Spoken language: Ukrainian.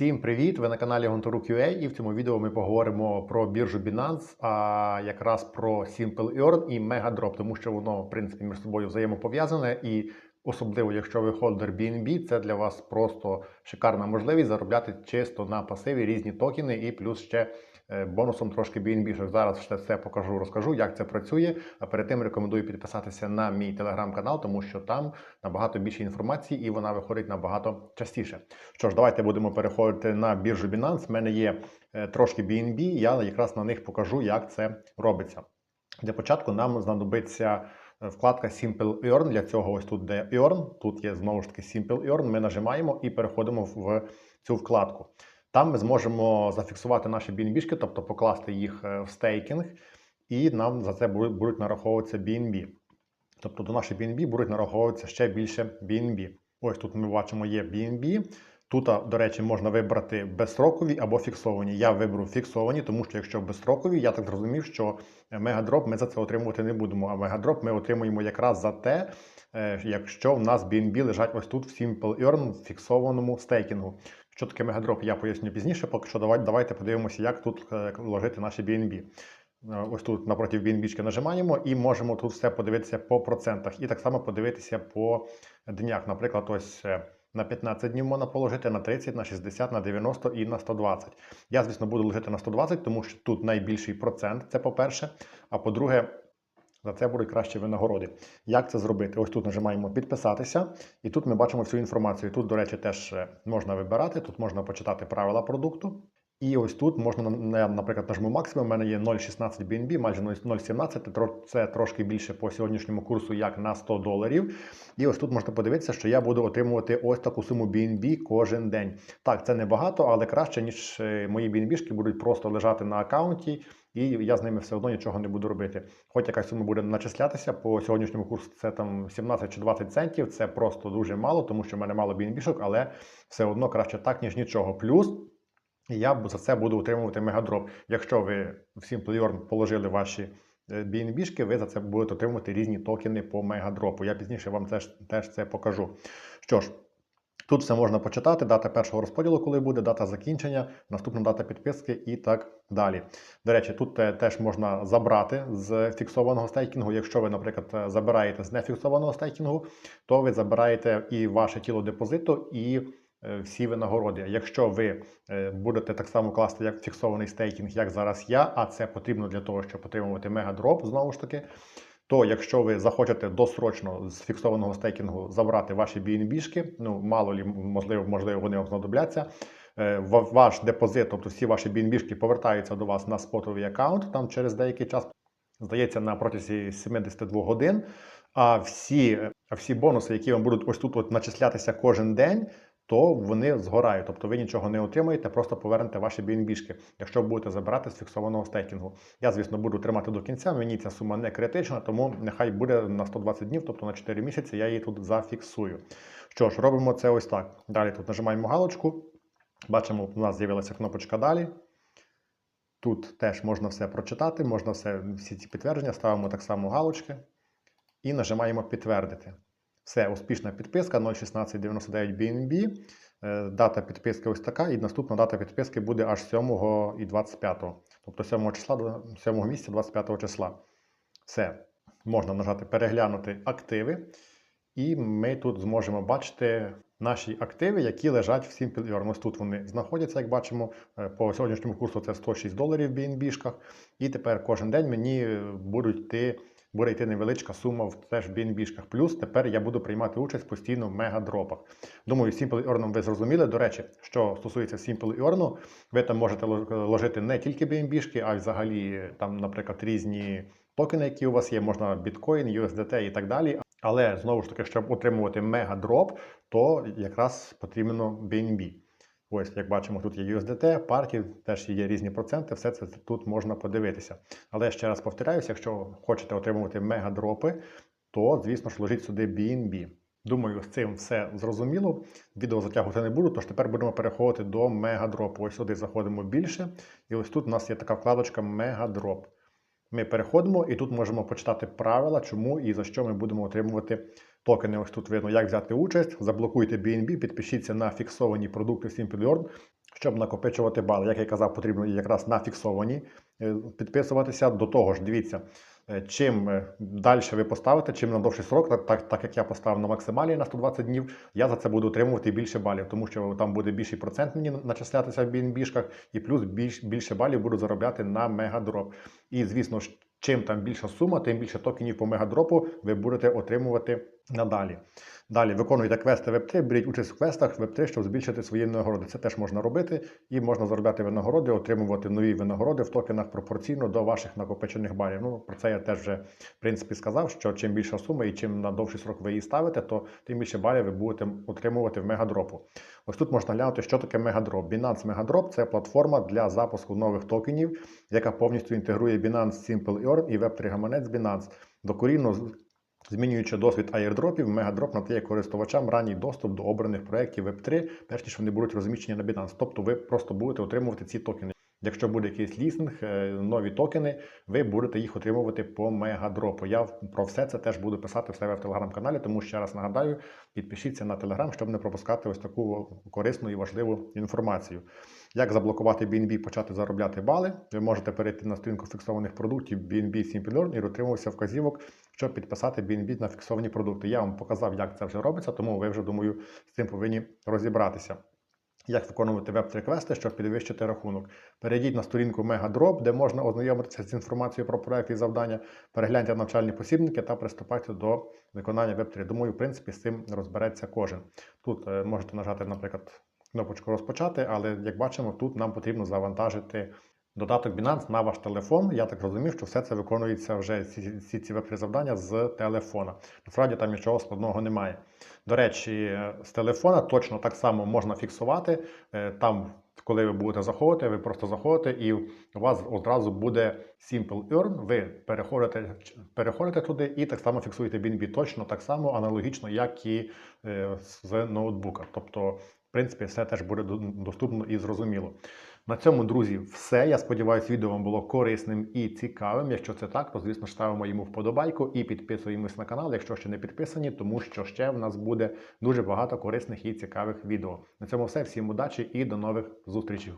Всім привіт! Ви на каналі Гонтору.ua і в цьому відео ми поговоримо про біржу Binance, а якраз про Simple Earn і Megadrop, тому що воно, в принципі, між собою взаємопов'язане і особливо, якщо ви холдер BNB, це для вас просто шикарна можливість заробляти чисто на пасиві різні токени і плюс ще бонусом трошки. Що Зараз все це покажу, розкажу, як це працює. А перед тим рекомендую підписатися на мій телеграм-канал, тому що там набагато більше інформації і вона виходить набагато частіше. Що ж, давайте будемо переходити на біржу Binance. У мене є е, трошки BNB, я якраз на них покажу, як це робиться. Для початку нам знадобиться е, вкладка Simple Earn. Для цього ось тут де Earn, тут є знову ж таки Simple Earn. Ми нажимаємо і переходимо в цю вкладку. Там ми зможемо зафіксувати наші BNB, тобто покласти їх е, в стейкінг, і нам за це будуть нараховуватися BNB. Тобто до нашої BNB будуть нараховуватися ще більше BNB. Ось тут ми бачимо є BNB. Тут, до речі, можна вибрати безстрокові або фіксовані. Я виберу фіксовані, тому що якщо безстрокові, я так зрозумів, що мегадроп ми за це отримувати не будемо. А мегадроп ми отримуємо якраз за те, е, якщо в нас BNB лежать ось тут в Simple Earn в фіксованому стейкінгу. Що таке мегадроп, я поясню пізніше. Поки що давайте, подивимося, як тут е, ложити наші BNB. Е, Ось тут напроти BNB нажимаємо і можемо тут все подивитися по процентах. І так само подивитися по днях. Наприклад, ось е, на 15 днів можна положити, на 30, на 60, на 90 і на 120. Я, звісно, буду ложити на 120, тому що тут найбільший процент, це по-перше. А по-друге, за це будуть кращі винагороди. Як це зробити? Ось тут нажимаємо підписатися, і тут ми бачимо всю інформацію. Тут, до речі, теж е, можна вибирати, тут можна почитати правила продукту. І ось тут можна, на- наприклад, нажму максимум, у мене є 0,16 BNB, майже 0,17, тро- це трошки більше по сьогоднішньому курсу, як на 100 доларів. І ось тут можна подивитися, що я буду отримувати ось таку суму BNB кожен день. Так, це небагато, але краще, ніж е, мої BNB будуть просто лежати на аккаунті, і я з ними все одно нічого не буду робити. Хоч якась сума буде начислятися по сьогоднішньому курсу, це там 17 чи 20 центів. Це просто дуже мало, тому що в мене мало BNB, але все одно краще так, ніж нічого. Плюс. Я за це буду отримувати мегадроп. Якщо ви в Simple положили ваші е, BNB, ви за це будете отримувати різні токени по мегадропу. Я пізніше вам теж, теж це покажу. Що ж, тут все можна почитати: дата першого розподілу, коли буде, дата закінчення, наступна дата підписки і так далі. До речі, тут теж можна забрати з фіксованого стейкінгу. Якщо ви, наприклад, забираєте з нефіксованого стейкінгу, то ви забираєте і ваше тіло депозиту, і е, всі винагороди. Якщо ви е, будете так само класти як фіксований стейкінг, як зараз я, а це потрібно для того, щоб отримувати мегадроп, знову ж таки. То якщо ви захочете досрочно з фіксованого стейкінгу забрати ваші BNB, ну мало лі, можливо, можливо, вони вам знадобляться. е, Ваш депозит, тобто всі ваші BNB повертаються до вас на спотовий аккаунт там через деякий час, здається, на протязі 72 годин. А всі, а всі бонуси, які вам будуть ось тут от начислятися кожен день, то вони згорають. Тобто ви нічого не отримаєте, просто повернете ваші BNB, якщо будете забирати з фіксованого стейкінгу. Я, звісно, буду тримати до кінця. Мені ця сума не критична, тому нехай буде на 120 днів, тобто на 4 місяці, я її тут зафіксую. Що ж, робимо це ось так. Далі тут нажимаємо галочку. Бачимо, у нас з'явилася кнопочка далі. Тут теж можна все прочитати, можна все, всі ці підтвердження, ставимо так само галочки і нажимаємо підтвердити. Все, успішна підписка 01699 BNB. Е, Дата підписки ось така, і наступна дата підписки буде аж 7 і 25. Тобто 7 числа до 7 місяця 25 числа. Все. Можна нажати переглянути активи. І ми тут зможемо бачити наші активи, які лежать в Simple. Ось тут вони знаходяться, як бачимо. Е, По сьогоднішньому курсу це 106 доларів в BNB-шках. І тепер кожен день мені будуть йти, буде йти невеличка сума в теж BNB-шках. Плюс тепер я буду приймати участь постійно в мегадропах. Думаю, Simple Earn ви зрозуміли. До речі, що стосується Simple Earn, ви там можете ложити не тільки BNB-шки, а й взагалі там, наприклад, різні токени, які у вас є, можна біткоін, USDT і так далі. Але знову ж таки, щоб отримувати мегадроп, то якраз потрібно BNB. Ось, як бачимо, тут є USDT, парки, теж є різні проценти, все це тут можна подивитися. Але ще раз повторяюся, якщо хочете отримувати мегадропи, то, звісно ж, ложіть сюди BNB. Думаю, з цим все зрозуміло. Відео затягувати не буду, тож тепер будемо переходити до мегадропу. Ось сюди заходимо більше. І ось тут у нас є така вкладочка Мегадроп. Ми переходимо і тут можемо почитати правила, чому і за що ми будемо отримувати токени. Ось тут видно, як взяти участь. Заблокуйте BNB, підпишіться на фіксовані продукти Simple Earn, Щоб накопичувати бали, як я казав, потрібно якраз на фіксовані е, підписуватися. До того ж, дивіться, е, чим далі ви поставите, чим на довший срок, так, так, так як я поставив на максималі на 120 днів, я за це буду отримувати більше балів, тому що там буде більший процент мені начислятися в BNB-шках, і плюс більш, більше балів буду заробляти на мегадроп. І звісно ж, чим там більша сума, тим більше токенів по мегадропу ви будете отримувати надалі. Далі виконуйте квести Web3, беріть участь в квестах Web3, щоб збільшити свої винагороди. Це теж можна робити, і можна заробляти винагороди, отримувати нові винагороди в токенах пропорційно до ваших накопичених балів. Ну про це я теж вже в принципі сказав, що чим більша сума і чим на довший срок ви її ставите, то тим більше балів ви будете отримувати в мегадропу. Ось тут можна глянути, що таке мегадроп. Binance Megadrop – це платформа для запуску нових токенів, яка повністю інтегрує Binance Simple Earn і Web3 гаманець Binance. Докорінно Змінюючи досвід аєрдропів, мегадроп надає користувачам ранній доступ до обраних проєктів Web3, перш ніж вони будуть розміщені на Binance. Тобто ви просто будете отримувати ці токени. Якщо буде якийсь лістинг, е, нові токени, ви будете їх отримувати по мегадропу. Я про все це теж буду писати в себе в телеграм-каналі, тому ще раз нагадаю, підпишіться на телеграм, щоб не пропускати ось таку корисну і важливу інформацію. Як заблокувати BNB, почати заробляти бали? Ви можете перейти на сторінку фіксованих продуктів BNB Simple Earn і отримуватися вказівок, щоб підписати BNB на фіксовані продукти. Я вам показав, як це вже робиться, тому ви вже думаю з цим повинні розібратися. Як виконувати веб-реквести, щоб підвищити рахунок. Перейдіть на сторінку Megadrop, де можна ознайомитися з інформацією про проекти і завдання, перегляньте навчальні посібники та приступайте до виконання веб-3. Думаю, в принципі, з цим розбереться кожен. Тут е, можете нажати, наприклад, кнопочку розпочати, але як бачимо, тут нам потрібно завантажити додаток Binance на ваш телефон. Я так розумів, що все це виконується вже всі, ці веб завдання з телефона. Насправді там нічого складного немає. До речі, з телефона точно так само можна фіксувати. Е, Там, коли ви будете заходити, ви просто заходите, і у вас одразу буде Simple Earn. Ви переходите, переходите туди і так само фіксуєте BNB. Точно так само аналогічно, як і е, з ноутбука. Тобто, в принципі, все теж буде доступно і зрозуміло. На цьому, друзі, все. Я сподіваюся, відео вам було корисним і цікавим. Якщо це так, то звісно ставимо йому вподобайку і підписуємось на канал, якщо ще не підписані, тому що ще в нас буде дуже багато корисних і цікавих відео. На цьому все. Всім удачі і до нових зустрічей.